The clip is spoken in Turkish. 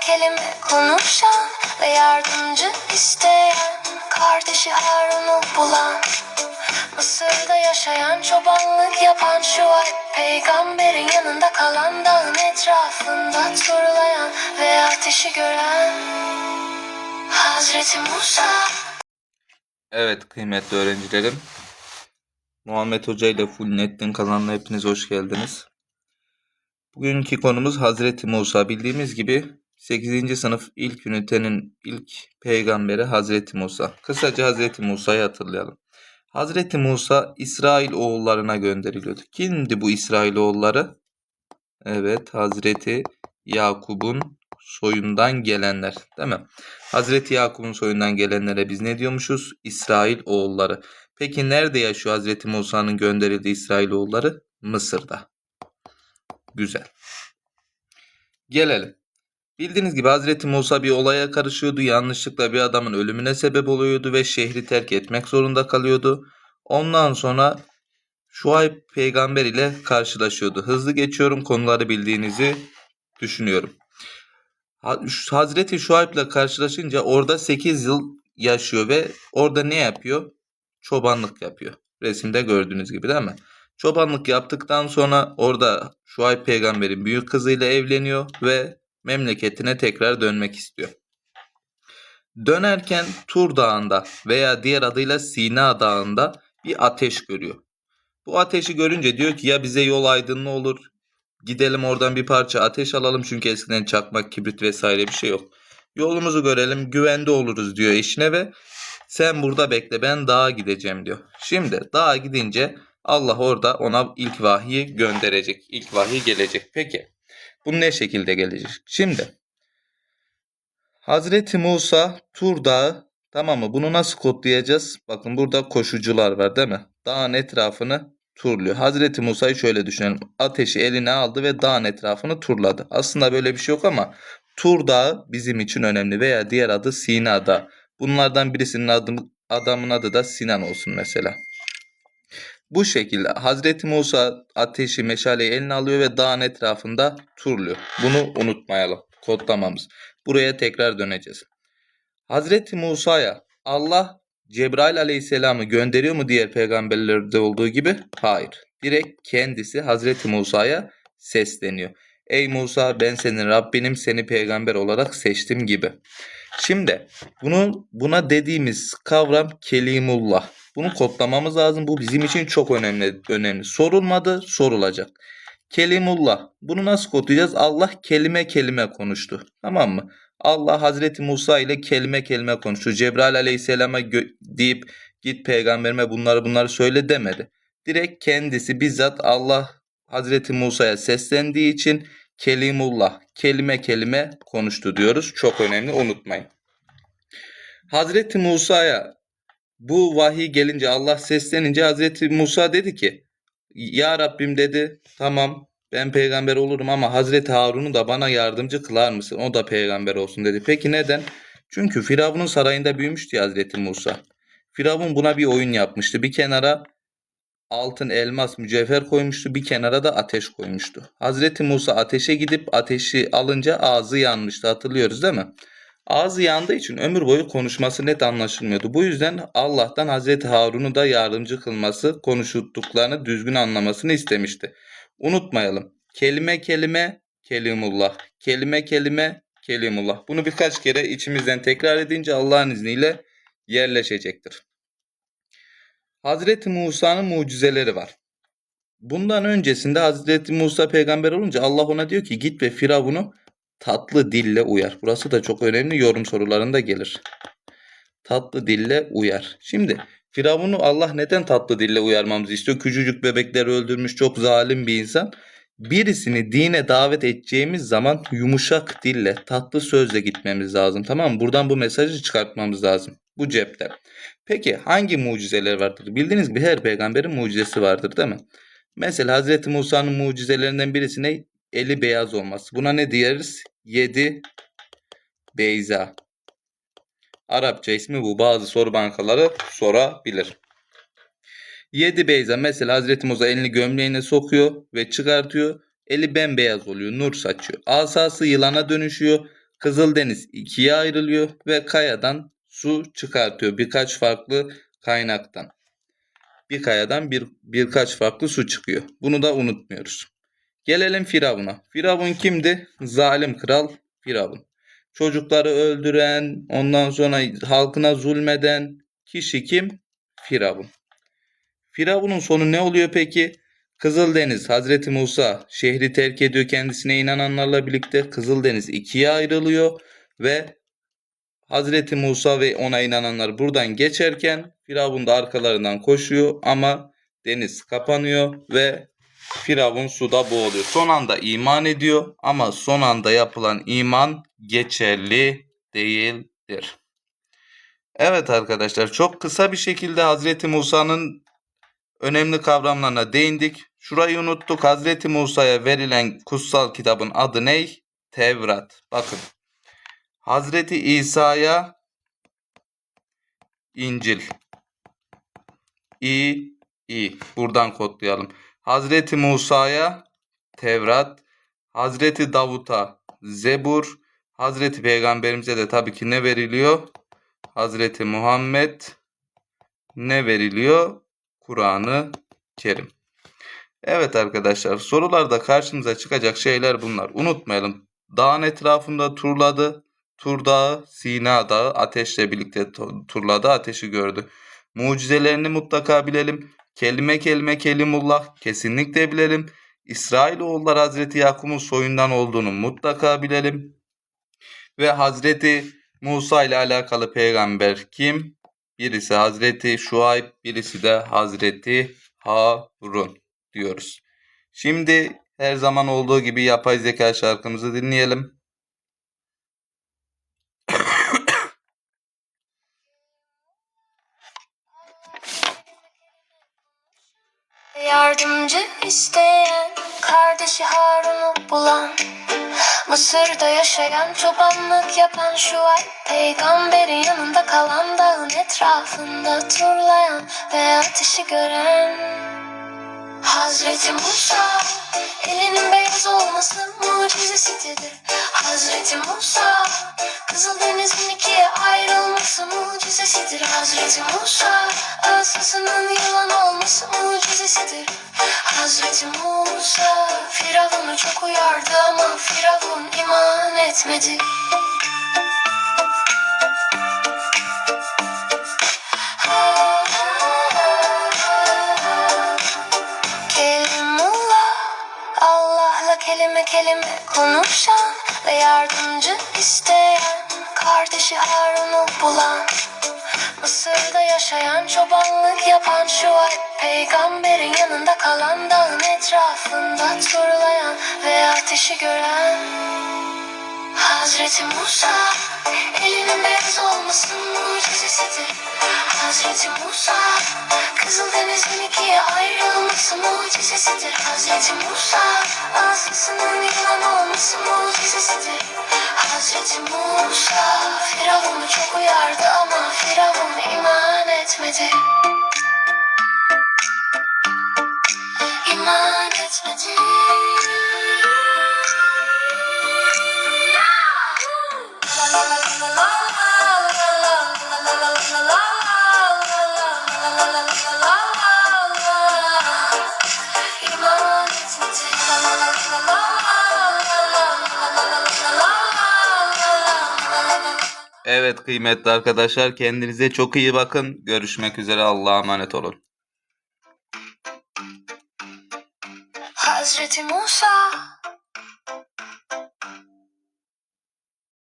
kelime konuşan ve yardımcı isteyen kardeşi Harun'u bulan Mısır'da yaşayan çobanlık yapan şu ay Peygamberin yanında kalan dağın etrafında turlayan ve ateşi gören Hazreti Musa Evet kıymetli öğrencilerim. Muhammed Hoca ile Full Net'in kanalına hepiniz hoş geldiniz. Bugünkü konumuz Hazreti Musa. Bildiğimiz gibi 8. sınıf ilk ünitenin ilk peygamberi Hazreti Musa. Kısaca Hazreti Musa'yı hatırlayalım. Hazreti Musa İsrail oğullarına gönderiliyordu. Kimdi bu İsrail oğulları? Evet Hazreti Yakub'un soyundan gelenler değil mi? Hazreti Yakup'un soyundan gelenlere biz ne diyormuşuz? İsrail oğulları. Peki nerede yaşıyor Hazreti Musa'nın gönderildiği İsrail oğulları? Mısır'da. Güzel. Gelelim. Bildiğiniz gibi Hazreti Musa bir olaya karışıyordu. Yanlışlıkla bir adamın ölümüne sebep oluyordu ve şehri terk etmek zorunda kalıyordu. Ondan sonra Şuayb peygamber ile karşılaşıyordu. Hızlı geçiyorum konuları bildiğinizi düşünüyorum. Ha- Hazreti Şuayb ile karşılaşınca orada 8 yıl yaşıyor ve orada ne yapıyor? Çobanlık yapıyor. Resimde gördüğünüz gibi değil mi? Çobanlık yaptıktan sonra orada Şuayb peygamberin büyük kızıyla evleniyor ve memleketine tekrar dönmek istiyor. Dönerken Tur Dağı'nda veya diğer adıyla Sina Dağı'nda bir ateş görüyor. Bu ateşi görünce diyor ki ya bize yol aydınlı olur Gidelim oradan bir parça ateş alalım çünkü eskiden çakmak, kibrit vesaire bir şey yok. Yolumuzu görelim, güvende oluruz diyor eşine ve sen burada bekle ben dağa gideceğim diyor. Şimdi dağa gidince Allah orada ona ilk vahyi gönderecek. İlk vahiy gelecek. Peki bu ne şekilde gelecek? Şimdi Hazreti Musa Tur Dağı tamam mı? Bunu nasıl kodlayacağız? Bakın burada koşucular var değil mi? Dağın etrafını turluyor. Hazreti Musa'yı şöyle düşünelim. Ateşi eline aldı ve dağın etrafını turladı. Aslında böyle bir şey yok ama Tur Dağı bizim için önemli veya diğer adı Sina Dağı. Bunlardan birisinin adı, adamın adı da Sinan olsun mesela. Bu şekilde Hazreti Musa ateşi meşaleyi eline alıyor ve dağın etrafında turluyor. Bunu unutmayalım. Kodlamamız. Buraya tekrar döneceğiz. Hazreti Musa'ya Allah Cebrail aleyhisselamı gönderiyor mu diğer peygamberlerde olduğu gibi? Hayır. Direkt kendisi Hazreti Musa'ya sesleniyor. Ey Musa ben senin Rabbinim seni peygamber olarak seçtim gibi. Şimdi bunu buna dediğimiz kavram kelimullah. Bunu kodlamamız lazım. Bu bizim için çok önemli. önemli. Sorulmadı, sorulacak. Kelimullah. Bunu nasıl kodlayacağız? Allah kelime kelime konuştu. Tamam mı? Allah Hazreti Musa ile kelime kelime konuştu. Cebrail aleyhisselama deyip git peygamberime bunları bunları söyle demedi. Direkt kendisi bizzat Allah Hazreti Musa'ya seslendiği için kelimullah kelime kelime konuştu diyoruz. Çok önemli unutmayın. Hazreti Musa'ya bu vahiy gelince Allah seslenince Hazreti Musa dedi ki Ya Rabbim dedi tamam ben peygamber olurum ama Hazreti Harun'u da bana yardımcı kılar mısın? O da peygamber olsun dedi. Peki neden? Çünkü Firavun'un sarayında büyümüştü ya Hazreti Musa. Firavun buna bir oyun yapmıştı. Bir kenara altın, elmas, mücevher koymuştu. Bir kenara da ateş koymuştu. Hazreti Musa ateşe gidip ateşi alınca ağzı yanmıştı. Hatırlıyoruz değil mi? Ağzı yandığı için ömür boyu konuşması net anlaşılmıyordu. Bu yüzden Allah'tan Hazreti Harun'u da yardımcı kılması, konuştuklarını düzgün anlamasını istemişti. Unutmayalım. Kelime kelime kelimullah. Kelime kelime kelimullah. Bunu birkaç kere içimizden tekrar edince Allah'ın izniyle yerleşecektir. Hazreti Musa'nın mucizeleri var. Bundan öncesinde Hazreti Musa peygamber olunca Allah ona diyor ki git ve Firavun'u tatlı dille uyar. Burası da çok önemli yorum sorularında gelir. Tatlı dille uyar. Şimdi Firavun'u Allah neden tatlı dille uyarmamızı istiyor? Küçücük bebekleri öldürmüş çok zalim bir insan. Birisini dine davet edeceğimiz zaman yumuşak dille, tatlı sözle gitmemiz lazım. Tamam mı? Buradan bu mesajı çıkartmamız lazım. Bu cepte. Peki hangi mucizeler vardır? Bildiğiniz gibi her peygamberin mucizesi vardır değil mi? Mesela Hz. Musa'nın mucizelerinden birisi ne? Eli beyaz olması. Buna ne diyeriz? Yedi Beyza. Arapça ismi bu. Bazı soru bankaları sorabilir. Yedi Beyza mesela Hazreti Musa elini gömleğine sokuyor ve çıkartıyor. Eli bembeyaz oluyor. Nur saçıyor. Asası yılana dönüşüyor. Kızıldeniz ikiye ayrılıyor ve kayadan su çıkartıyor birkaç farklı kaynaktan. Bir kayadan bir, birkaç farklı su çıkıyor. Bunu da unutmuyoruz. Gelelim Firavun'a. Firavun kimdi? Zalim kral Firavun. Çocukları öldüren, ondan sonra halkına zulmeden kişi kim? Firavun. Firavun'un sonu ne oluyor peki? Kızıldeniz, Hazreti Musa şehri terk ediyor kendisine inananlarla birlikte. Kızıldeniz ikiye ayrılıyor ve Hazreti Musa ve ona inananlar buradan geçerken Firavun da arkalarından koşuyor ama deniz kapanıyor ve Firavun suda boğuluyor. Son anda iman ediyor ama son anda yapılan iman geçerli değildir. Evet arkadaşlar çok kısa bir şekilde Hazreti Musa'nın önemli kavramlarına değindik. Şurayı unuttuk. Hazreti Musa'ya verilen kutsal kitabın adı ne? Tevrat. Bakın. Hazreti İsa'ya İncil. İ, İ. Buradan kodlayalım. Hazreti Musa'ya Tevrat. Hazreti Davut'a Zebur. Hazreti Peygamberimize de tabii ki ne veriliyor? Hazreti Muhammed ne veriliyor? Kur'an-ı Kerim. Evet arkadaşlar sorularda karşımıza çıkacak şeyler bunlar. Unutmayalım. Dağın etrafında turladı. Tur Dağı, Sina Dağı ateşle birlikte tu- turladı. Ateşi gördü. Mucizelerini mutlaka bilelim. Kelime kelime kelimullah kesinlikle bilelim. İsrailoğulları Hazreti Yakup'un soyundan olduğunu mutlaka bilelim. Ve Hazreti Musa ile alakalı peygamber kim? Birisi Hazreti Şuayb, birisi de Hazreti Harun diyoruz. Şimdi her zaman olduğu gibi yapay zeka şarkımızı dinleyelim. Yardımcı isteyen kardeşi Harun'u bulan Mısır'da yaşayan çobanlık yapan şu ay Peygamberin yanında kalan dağın etrafında turlayan ve ateşi gören Hazreti Musa elinin beyaz olması mucizesidir Hazreti Musa Kızıldeniz'in ikiye ayrılması mucizesidir Hazreti Musa Asasının yılan olması mucizesidir Hazreti Musa Firavun'u çok uyardı ama Firavun iman etmedi yardımcı isteyen kardeşi Harun'u bulan Mısır'da yaşayan çobanlık yapan şu ay Peygamberin yanında kalan dağın etrafında turlayan ve ateşi gören Hazreti Musa elinin beyaz olması mucizesidir. Hazreti Musa Kızıldeniz'in ikiye ayrılması mucizesidir Hazreti Musa Asasının yılan olması mucizesidir Hazreti Musa Firavun'u çok uyardı ama Firavun iman etmedi İman etmedi İman Evet kıymetli arkadaşlar kendinize çok iyi bakın. Görüşmek üzere Allah'a emanet olun. Hazreti Musa